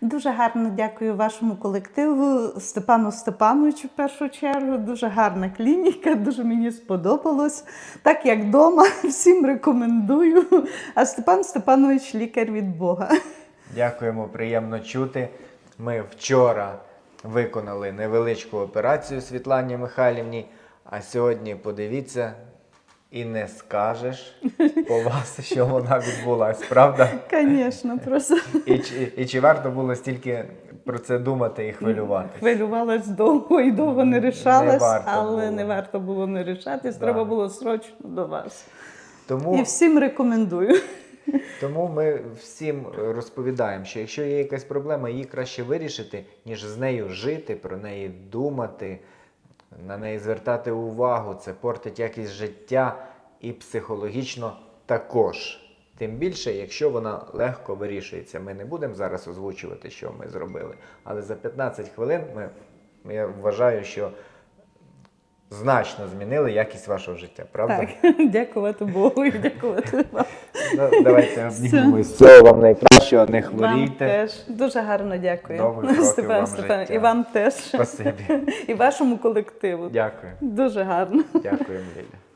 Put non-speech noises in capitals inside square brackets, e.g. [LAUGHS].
Дуже гарно дякую вашому колективу Степану Степановичу в першу чергу. Дуже гарна клініка, дуже мені сподобалось. Так як вдома, [LAUGHS] всім рекомендую. А Степан Степанович лікар від Бога. Дякуємо, приємно чути. Ми вчора виконали невеличку операцію Світлані Михайлівні, а сьогодні подивіться і не скажеш по вас, що вона відбулась, правда? Звісно, просто І, чи- і чи варто було стільки про це думати і хвилюватися? хвилювалась довго і довго не рішалась, варто але було. не варто було не рішатись. Да. Треба було срочно до вас. Тому І всім рекомендую. Тому ми всім розповідаємо, що якщо є якась проблема, її краще вирішити, ніж з нею жити, про неї думати, на неї звертати увагу. Це портить якість життя і психологічно також. Тим більше, якщо вона легко вирішується. Ми не будемо зараз озвучувати, що ми зробили. Але за 15 хвилин ми, я вважаю, що значно змінили якість вашого життя, правда? Так, [LAUGHS] дякувати Богу і дякувати [LAUGHS] вам. Ну, давайте обнімемось. Всього вам найкращого, не Вам хворійте. теж дуже гарно дякую. Нових років вам життя. і вам теж. Спасибі. [LAUGHS] І вашому колективу. Дякую. Дуже гарно. Дякую, Ліля.